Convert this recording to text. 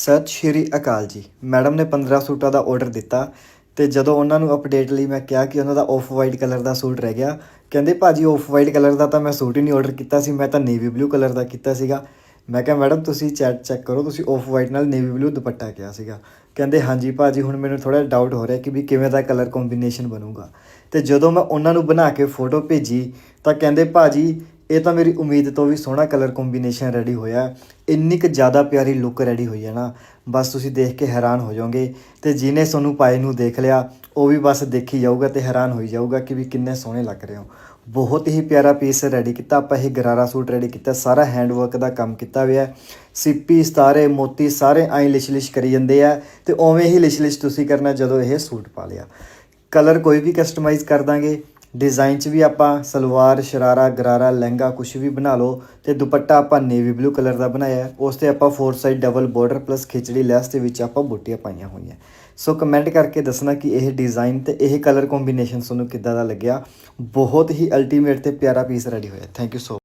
ਸਤਿ ਸ਼੍ਰੀ ਅਕਾਲ ਜੀ। ਮੈਡਮ ਨੇ 15 ਸੂਟਾਂ ਦਾ ਆਰਡਰ ਦਿੱਤਾ ਤੇ ਜਦੋਂ ਉਹਨਾਂ ਨੂੰ ਅਪਡੇਟ ਲਈ ਮੈਂ ਕਿਹਾ ਕਿ ਉਹਨਾਂ ਦਾ ਆਫ ਵਾਈਟ ਕਲਰ ਦਾ ਸੂਟ ਰਹਿ ਗਿਆ, ਕਹਿੰਦੇ ਭਾਜੀ ਆਫ ਵਾਈਟ ਕਲਰ ਦਾ ਤਾਂ ਮੈਂ ਸੂਟ ਹੀ ਨਹੀਂ ਆਰਡਰ ਕੀਤਾ ਸੀ, ਮੈਂ ਤਾਂ ਨੇਵੀ ਬਲੂ ਕਲਰ ਦਾ ਕੀਤਾ ਸੀਗਾ। ਮੈਂ ਕਿਹਾ, ਮੈਡਮ, ਤੁਸੀਂ ਚੈਟ ਚੈੱਕ ਕਰੋ, ਤੁਸੀਂ ਆਫ ਵਾਈਟ ਨਾਲ ਨੇਵੀ ਬਲੂ ਦੁਪੱਟਾ ਕਿਹਾ ਸੀਗਾ। ਕਹਿੰਦੇ, ਹਾਂਜੀ ਭਾਜੀ, ਹੁਣ ਮੈਨੂੰ ਥੋੜਾ ਡਾਊਟ ਹੋ ਰਿਹਾ ਕਿ ਵੀ ਕਿਵੇਂ ਦਾ ਕਲਰ ਕੰਬੀਨੇਸ਼ਨ ਬਣੂਗਾ। ਤੇ ਜਦੋਂ ਮੈਂ ਉਹਨਾਂ ਨੂੰ ਬਣਾ ਕੇ ਫੋਟੋ ਭੇਜੀ, ਤਾਂ ਕਹਿੰਦੇ, ਭਾਜੀ ਇਹ ਤਾਂ ਮੇਰੀ ਉਮੀਦ ਤੋਂ ਵੀ ਸੋਹਣਾ ਕਲਰ ਕੰਬੀਨੇਸ਼ਨ ਰੈਡੀ ਹੋਇਆ ਇੰਨੀ ਕੁ ਜ਼ਿਆਦਾ ਪਿਆਰੀ ਲੁੱਕ ਰੈਡੀ ਹੋਈ ਹੈ ਨਾ। ਬਸ ਤੁਸੀਂ ਦੇਖ ਕੇ ਹੈਰਾਨ ਹੋ ਜਾਓਗੇ ਤੇ ਜਿਹਨੇ ਤੁਹਾਨੂੰ ਪਾਏ ਨੂੰ ਦੇਖ ਲਿਆ, ਉਹ ਵੀ ਬਸ ਦੇਖੀ ਜਾਊਗਾ ਤੇ ਹੈਰਾਨ ਹੋਈ ਜਾਊਗਾ ਕਿ ਵੀ ਕਿੰਨੇ ਸੋਹਣੇ ਲੱਗ ਰਹੇ ਹੋ। ਬਹੁਤ ਹੀ ਪਿਆਰਾ ਪੀਸ ਰੈਡੀ ਕੀਤਾ, ਆਪਾਂ ਇਹ ਗਰਾਰਾ ਸੂਟ ਰੈਡੀ ਕੀਤਾ, ਸਾਰਾ ਹੈਂਡ ਵਰਕ ਦਾ ਕੰਮ ਕੀਤਾ ਹੋਇਆ ਹੈ। ਸਿੱਪੀ, ਸਤਾਰੇ, ਮੋਤੀ ਸਾਰੇ ਐਂ ਲਿਸ਼ਲਿਸ਼ ਕਰੀ ਜਾਂਦੇ ਆ ਤੇ ਉਵੇਂ ਹੀ ਲਿਸ਼ਲਿਸ਼ ਤੁਸੀਂ ਕਰਨਾ ਜਦੋਂ ਇਹ ਸੂਟ ਪਾ ਲਿਆ। ਕਲਰ ਕੋਈ ਵੀ ਕਸਟਮਾਈਜ਼ ਕਰ ਦਾਂਗੇ। ਡਿਜ਼ਾਈਨ 'ਚ ਵੀ ਆਪਾਂ ਸਲਵਾਰ, ਸ਼ਰਾਰਾ, ਗਰਾਰਾ, ਲਹਿੰਗਾ ਕੁਝ ਵੀ ਬਣਾ ਲਓ ਤੇ ਦੁਪੱਟਾ ਆਪਾਂ ਨੇਵੀ ਬਲੂ ਕਲਰ ਦਾ ਬਣਾਇਆ ਉਸ ਤੇ ਆਪਾਂ four side double border plus ਖਿਚੜੀ ਲੈਸ ਦੇ ਵਿੱਚ ਆਪਾਂ ਬੂਟੀਆਂ ਪਾਈਆਂ ਹੋਈਆਂ। ਸੋ ਕਮੈਂਟ ਕਰਕੇ ਦੱਸਣਾ ਕਿ ਇਹ ਡਿਜ਼ਾਈਨ ਤੇ ਇਹ ਕਲਰ ਕੰਬੀਨੇਸ਼ਨ ਤੁਹਾਨੂੰ ਕਿੱਦਾਂ ਦਾ ਲੱਗਿਆ? ਬਹੁਤ ਹੀ ਅਲਟੀਮੇਟ ਤੇ ਪਿਆਰਾ ਪੀਸ ਰੈਡੀ ਹੋਇਆ। Thank you so